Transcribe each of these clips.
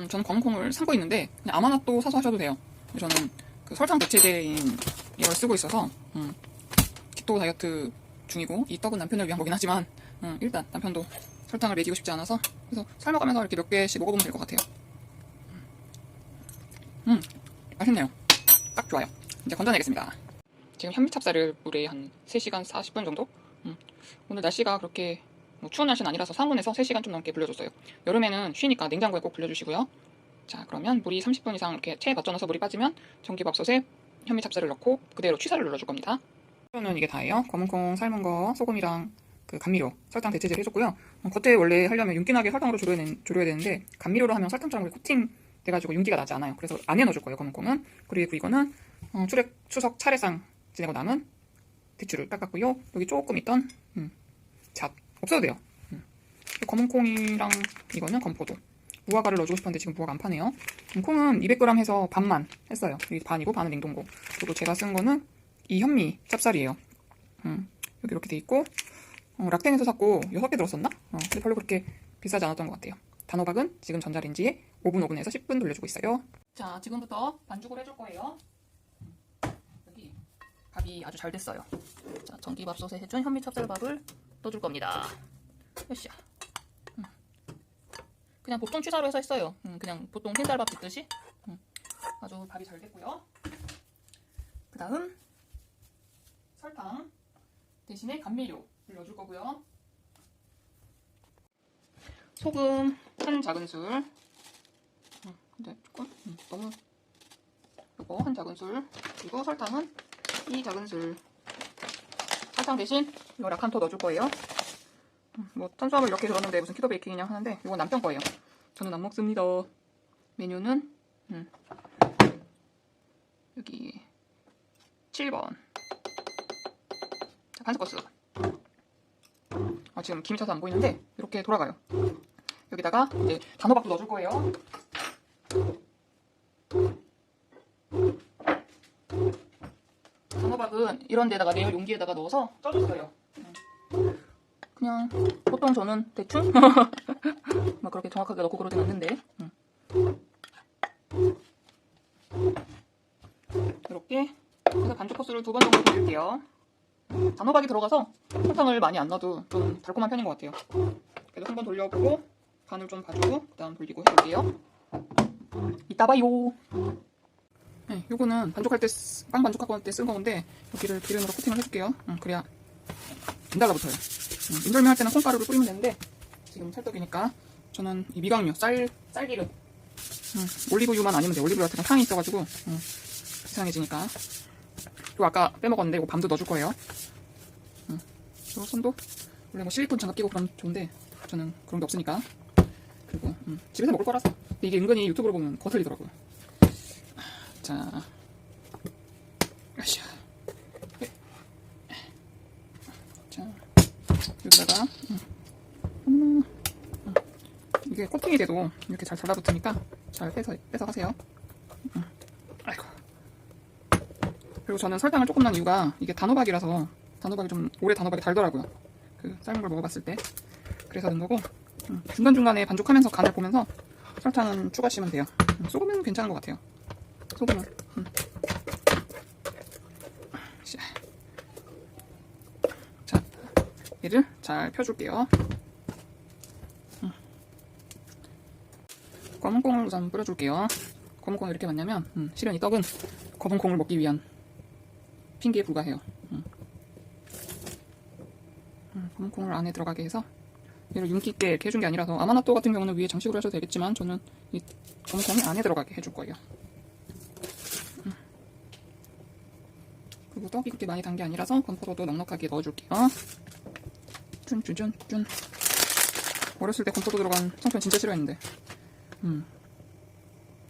음, 저는 검은콩을 사고 있는데 그냥 아마나또 사서 하셔도 돼요. 저는 그 설탕 대체제인 이걸 쓰고 있어서 음, 키토 다이어트 중이고 이 떡은 남편을 위한 거긴 하지만 음, 일단 남편도 설탕을 먹이고 싶지 않아서 그래서 삶아가면서 이렇게 몇 개씩 먹어보면 될 것 같아요. 음, 맛있네요. 딱 좋아요. 이제 건져내겠습니다. 지금 현미찹쌀을 물에 한 3시간 40분 정도? 음, 오늘 날씨가 그렇게 뭐 추운 날씨는 아니라서 상온에서 3시간 좀 넘게 불려줬어요. 여름에는 쉬니까 냉장고에 꼭 불려주시고요. 자 그러면 물이 30분 이상 이렇게 체에 받쳐놔서 물이 빠지면 전기밥솥에 현미 찹쌀을 넣고 그대로 취사를 눌러줄 겁니다. 그러면 이게 다예요. 검은콩 삶은 거, 소금이랑 그 감미료, 설탕 대체제를 해줬고요. 어, 겉에 원래 하려면 윤기나게 설탕으로 되는- 조려야 되는데 감미료로 하면 설탕처럼 코팅 돼가지고 윤기가 나지 않아요. 그래서 안에 넣어줄 거예요. 검은콩은. 그리고 이거는 어, 추랙, 추석 차례상 지내고 남은 대추를 깎았고요. 여기 조금 있던 음, 잡 없어도 돼요. 음. 검은콩이랑 이거는 건포도. 무화과를 넣어주고 싶었는데 지금 무화과 안 파네요. 음, 콩은 200g 해서 반만 했어요. 반이고 반은 냉동고. 그리고 제가 쓴 거는 이 현미 찹쌀이에요. 음, 여기 이렇게 돼 있고 어, 락텐에서 샀고 6개 들었었나? 어, 근데 별로 그렇게 비싸지 않았던 것 같아요. 단호박은 지금 전자레인지에 5분 5분에서 10분 돌려주고 있어요. 자, 지금부터 반죽을 해줄 거예요. 여기 밥이 아주 잘 됐어요. 자, 전기밥솥에 해준 현미 찹쌀밥을 넣어줄 겁니다. 으쌰. 음. 그냥 보통 취사로 해서 했어요. 음, 그냥 보통 흰쌀밥 짓듯이. 음, 아주 밥이 잘 됐고요. 그 다음 설탕 대신에 감미료를 넣어줄 거고요. 소금 한 작은술. 음, 근데 조금 음, 너무 이거 한 작은술. 그리고 설탕은 이 작은술. 설탕 대신 이거 라칸토 넣어줄 거예요. 음, 뭐 탄수화물 이렇게 들었는데 무슨 키도 베이킹이냐 하는데 이건 남편 거예요. 저는 안 먹습니다. 메뉴는 음, 여기 7번. 자, 간스커스. 아, 지금 김이 차서 안 보이는데 이렇게 돌아가요. 여기다가 이제 단호박도 넣어줄 거예요. 단호박은 이런 데다가 내열 용기에다가 넣어서 쪄줬어요. 음. 그냥 보통 저는 대충 막 그렇게 정확하게 넣고 그러진 않는데 음. 이렇게 해서 반죽 코스를 두 번 정도 돌릴게요. 단호박이 들어가서 설탕을 많이 안 넣어도 좀 달콤한 편인 것 같아요. 그래도 한번 돌려보고 간을 좀 봐주고 그 다음 돌리고 해볼게요. 이따 봐요. 네, 요거는 반죽할 때, 쓰- 빵 반죽하고 할때쓴 건데 여기를 기름으로 코팅을 해줄게요. 음, 그래야 안 달라 붙어요. 음, 인절미 할 때는 콩가루를 뿌리면 되는데 지금 찰떡이니까 저는 이 미각류, 쌀, 쌀기름 음, 올리브유만 아니면 돼요. 올리브유 같은 건 향이 있어가지고 음, 이상해지니까 그리고 아까 빼먹었는데 이거 밤도 넣어줄 거예요. 음, 요 손도 원래 뭐 실리콘 장갑 끼고 그럼 좋은데 저는 그런 게 없으니까 그리고 음, 집에서 먹을 거라서 근데 이게 은근히 유튜브로 보면 거슬리더라고요. 자, 아샤. 자, 여기다가 음, 음, 음. 이게 코팅이 돼도 이렇게 잘 달라붙으니까 잘 빼서 빼서 하세요. 음. 아이고. 그리고 저는 설탕을 조금 넣은 이유가 이게 단호박이라서 단호박이 좀 오래 단호박이 달더라고요. 그 삶은 걸 먹어봤을 때 그래서 넣은 거고 음, 중간중간에 반죽하면서 간을 보면서 설탕은 추가하시면 돼요. 음, 소금은 괜찮은 것 같아요. 소금은. 음. 자. 자, 얘를 잘 펴줄게요. 음. 검은 콩을 우선 뿌려줄게요. 검은 콩이 이렇게 많냐면 음, 실은 이 떡은 검은 콩을 먹기 위한 핑계에 불과해요. 음. 음, 검은 콩을 안에 들어가게 해서 얘를 윤기 있게 이렇게 해준 게 아니라서 아마나또 같은 경우는 위에 장식으로 하셔도 되겠지만 저는 이 검은 콩이 안에 들어가게 해줄 거예요. 떡이 그렇게 많이 단 게 아니라서 건포도도 넉넉하게 넣어줄게요. 쭌쭌쭌쭌. 어렸을 때 건포도 들어간 청편 진짜 싫어했는데. 음.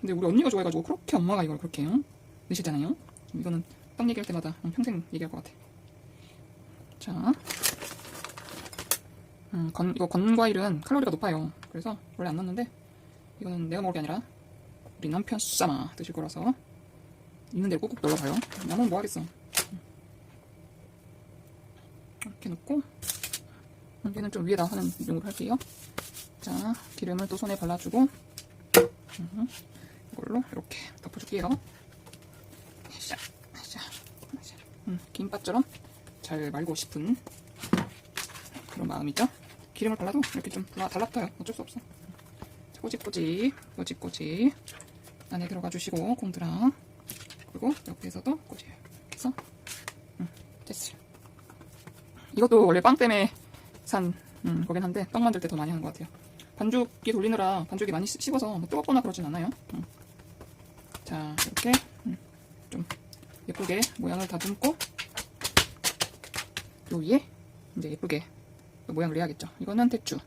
근데 우리 언니가 좋아해가지고 그렇게 엄마가 이걸 그렇게 응? 넣으시잖아요. 이거는 떡 얘기할 때마다 응, 평생 얘기할 것 같아. 자. 음, 건, 이거 건과일은 칼로리가 높아요. 그래서 원래 안 넣는데 이거는 내가 먹을 게 아니라 우리 남편 쌈아 드실 거라서 있는 대로 꾹꾹 눌러봐요. 나는 뭐 하겠어. 이렇게 넣고 얘는 좀 위에다 하는 용으로 할게요. 자, 기름을 또 손에 발라주고 음, 이걸로 이렇게 덮어줄게요. 샤. 음, 김밥처럼 잘 말고 싶은 그런 마음이죠. 기름을 발라도 이렇게 좀 달- 달라붙어요. 어쩔 수 없어. 자, 꼬집꼬집, 꼬집꼬집 안에 들어가 주시고 콩드랑 그리고 옆에서도 꼬집 이렇게 해서 음, 됐어요. 이것도 원래 빵 때문에 산 음, 거긴 한데 떡 만들 때 더 많이 하는 것 같아요. 반죽기 돌리느라 반죽이 많이 씹- 씹어서 뭐 뜨겁거나 그러진 않아요. 음. 자 이렇게 음, 좀 예쁘게 모양을 다듬고 요 위에 이제 예쁘게 모양을 내야겠죠. 이거는 대추.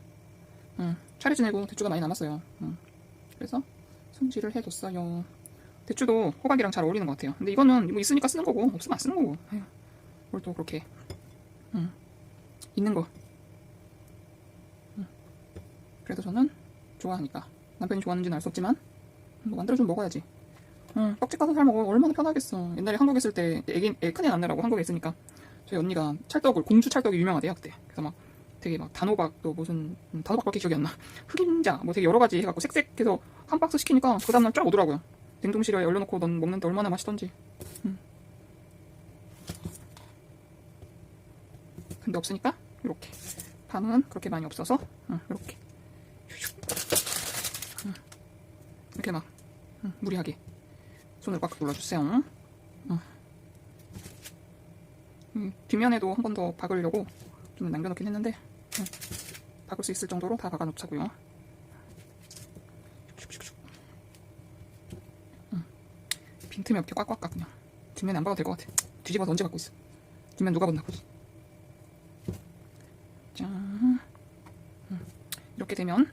음, 차례 지내고 대추가 많이 남았어요. 음, 그래서 손질을 해뒀어요. 대추도 호박이랑 잘 어울리는 것 같아요. 근데 이거는 뭐 있으니까 쓰는 거고 없으면 안 쓰는 거고. 에휴, 뭘또 그렇게 음, 있는 거. 음, 그래도 저는 좋아하니까 남편이 좋아하는지는 알 수 없지만 뭐 만들어주면 먹어야지. 응, 떡집 가서 살 먹어 얼마나 편하겠어. 옛날에 한국에 있을 때 애기 애 큰애 낳느라고 한국에 있으니까 저희 언니가 찰떡을 공주 찰떡이 유명하대요 그때. 그래서 막 되게 막 단호박도 무슨 음, 단호박밖에 기억이 안 나. 흑임자 뭐 되게 여러 가지 해갖고 색색해서 한 박스 시키니까 그 다음날 쫙 오더라고요. 냉동실에 얼려놓고 넌 먹는데 얼마나 맛있던지. 음. 근데 없으니까 이렇게 반은 그렇게 많이 없어서 응, 이렇게 응. 이렇게 막 응, 무리하게 손으로 꽉 눌러주세요. 응. 음, 뒷면에도 한 번 더 박으려고 좀 남겨놓긴 했는데 응. 박을 수 있을 정도로 다 박아놓자고요. 응. 빈틈이 없게 꽉꽉 그냥 뒷면에 안 박아도 될 것 같아. 뒤집어서 언제 박고 있어. 뒷면 누가 보지. 자, 음. 이렇게 되면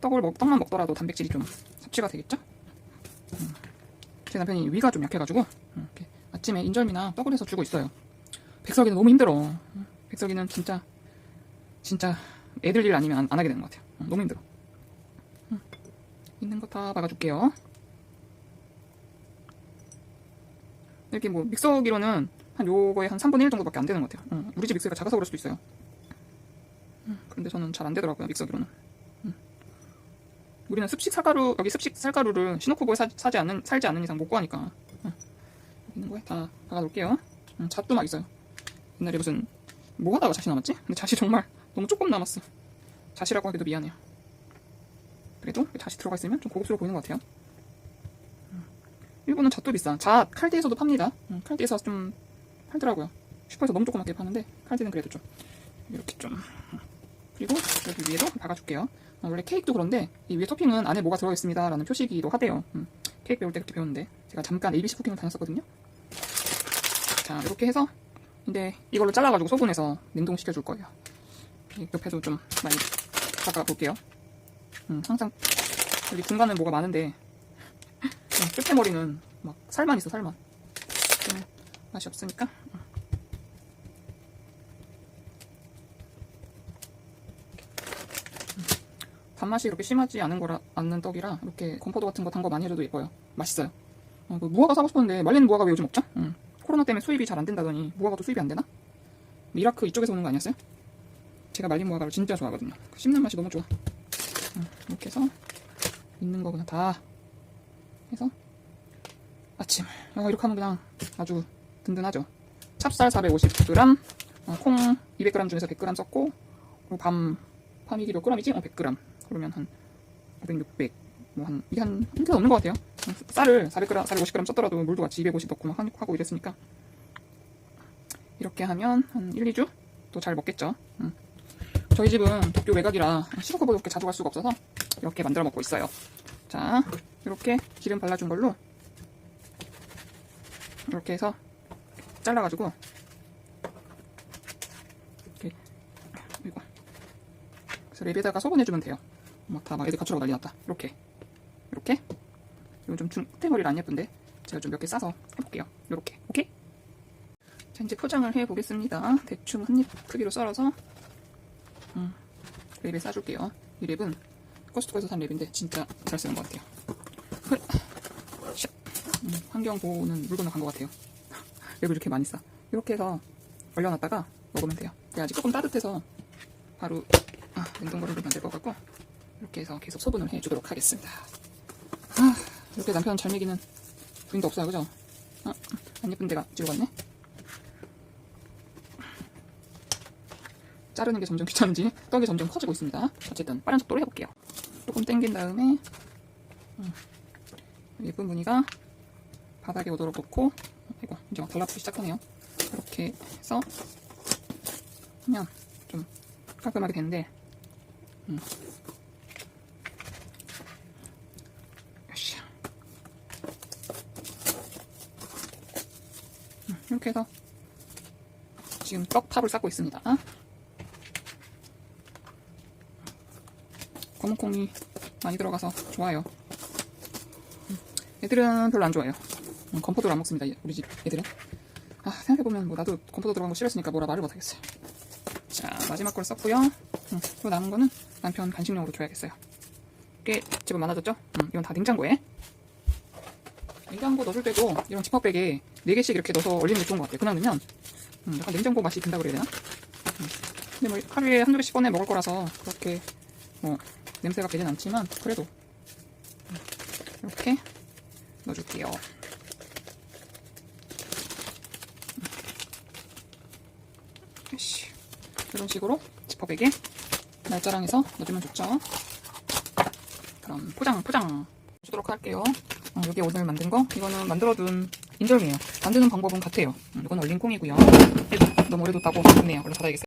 떡을 먹, 떡만 먹더라도 단백질이 좀 섭취가 되겠죠? 음. 제 남편이 위가 좀 약해가지고 음, 이렇게 아침에 인절미나 떡을 해서 주고 있어요. 백석이는 너무 힘들어. 음, 백석이는 진짜 진짜 애들 일 아니면 안, 안 하게 되는 것 같아요. 음, 너무 힘들어. 음, 있는 거 다 박아줄게요. 이렇게 뭐 믹서기로는 한 요거에 한 3분의 1 정도밖에 안 되는 것 같아요. 음, 우리 집 믹서기가 작아서 그럴 수도 있어요. 그런데 저는 잘 안 되더라고요 믹서기로는. 음. 우리는 습식 쌀가루 여기 습식 쌀가루를 시노코보에 사, 사지 않는 살지 않는 이상 못 구하니까 음. 여기 있는 거에 다 박아놓을게요. 음, 잣도 막 있어요. 옛날에 무슨 뭐 하다가 잣이 남았지? 근데 잣이 정말 너무 조금 남았어. 잣이라고 하기도 미안해요. 그래도 잣이 들어가 있으면 좀 고급스러워 보이는 것 같아요. 음. 일본은 잣도 비싸. 잣 칼디에서도 팝니다. 음, 칼디에서 좀 팔더라고요. 슈퍼에서 너무 조그맣게 파는데 칼디는 그래도 좀 이렇게 좀 그리고 여기 위에도 박아줄게요. 어, 원래 케이크도 그런데 이 위에 토핑은 안에 뭐가 들어있습니다 라는 표시기도 하대요. 음, 케이크 배울 때 그렇게 배웠는데 제가 잠깐 ABC 쿠킹을 다녔었거든요. 자 이렇게 해서 근데 이걸로 잘라가지고 소분해서 냉동시켜 줄 거예요. 이 옆에도 좀 많이 박아볼게요. 음, 항상 여기 중간에 뭐가 많은데 음, 끝에 머리는 막 살만 있어 살만. 좀 맛이 없으니까 단맛이 이렇게 심하지 않은 거라 않는 떡이라 이렇게 건포도 같은 거 단 거 많이 해줘도 예뻐요. 맛있어요. 어, 그 무화과 사고 싶었는데 말리는 무화과 왜 요즘 없죠? 응. 코로나 때문에 수입이 잘 안 된다더니 무화과도 수입이 안 되나? 미라크 이쪽에서 오는 거 아니었어요? 제가 말린 무화과를 진짜 좋아하거든요. 그 씹는 맛이 너무 좋아. 응, 이렇게 해서 있는 거 그냥 다 해서 아침 어, 이렇게 하면 그냥 아주 든든하죠. 찹쌀 450g, 어, 콩 200g 중에서 100g 썼고 그리고 밤 밤이 몇 g이지? 어 100g. 그러면 한 500, 600, 뭐 한, 이게 한, 한개 넘는 것 같아요. 쌀을 400g, 450g 썼더라도 물도 같이 250 넣고 막 하고 이랬으니까. 이렇게 하면 한 1, 2주 또 잘 먹겠죠. 음. 저희 집은 도쿄 외곽이라 시루코보 이렇게 자주 갈 수가 없어서 이렇게 만들어 먹고 있어요. 자, 이렇게 기름 발라준 걸로 이렇게 해서 잘라가지고 이렇게 이거 그래서 랩에다가 소분해주면 돼요. 막 다 막 애들 갖추라고 난리 났다. 이렇게. 이렇게. 이건 좀 중, 끝에 머리는 안 예쁜데. 제가 좀 몇 개 싸서 해볼게요. 이렇게. 오케이? 자, 이제 포장을 해보겠습니다. 대충 한 입 크기로 썰어서, 음, 랩에 싸줄게요. 이 랩은 코스트코에서 산 랩인데 진짜 잘 쓰는 것 같아요. 음, 환경 보호는 물 건너 간 것 같아요. 랩을 이렇게 많이 싸. 이렇게 해서 얼려놨다가 먹으면 돼요. 근데 아직 조금 따뜻해서 바로 아, 냉동고를 만들 것 같고 이렇게 해서 계속 소분을 해주도록 하겠습니다. 이렇게 남편 잘 먹이는 부인도 없어요, 그죠? 아, 안 예쁜 데가 찍어갔네. 자르는 게 점점 귀찮은지 떡이 점점 커지고 있습니다. 어쨌든 빠른 속도로 해볼게요. 조금 당긴 다음에 음, 예쁜 무늬가 바닥에 오도록 놓고 이거 이제 막 달라붙기 시작하네요. 이렇게 해서 하면 좀 깔끔하게 되는데 음. 으쌰. 음, 이렇게 해서 지금 떡탑을 쌓고 있습니다. 검은콩이 많이 들어가서 좋아요. 음, 애들은 별로 안 좋아해요. 음, 건포도를 안 먹습니다. 얘- 우리 집 애들은. 아, 생각해보면 뭐 나도 건포도 들어간 거 싫었으니까 뭐라 말을 못하겠어요. 자, 마지막 걸 썼고요. 음, 또 남은 거는 남편 간식용으로 줘야겠어요. 꽤 제법 많아졌죠? 음, 이건 다 냉장고에. 냉장고 넣어줄 때도 이런 지퍼백에 4개씩 이렇게 넣어서 얼리는 게 좋은 것 같아요. 그냥 넣으면 음, 약간 냉장고 맛이 든다 그래야 되나? 음, 근데 뭐 하루에 한두 개씩 꺼내 먹을 거라서 그렇게 뭐 냄새가 배진 않지만 그래도 음, 이렇게 넣어줄게요. 으쌰. 이런 식으로 지퍼백에 날짜랑해서 넣어주면 좋죠. 그럼 포장 포장 주도록 할게요. 어, 여기 오늘 만든 거 이거는 만들어둔 인절미예요. 만드는 방법은 같아요. 음, 이건 얼린 콩이고요. 너무 오래 뒀다고 좋네요. 얼른 닫아야겠어요.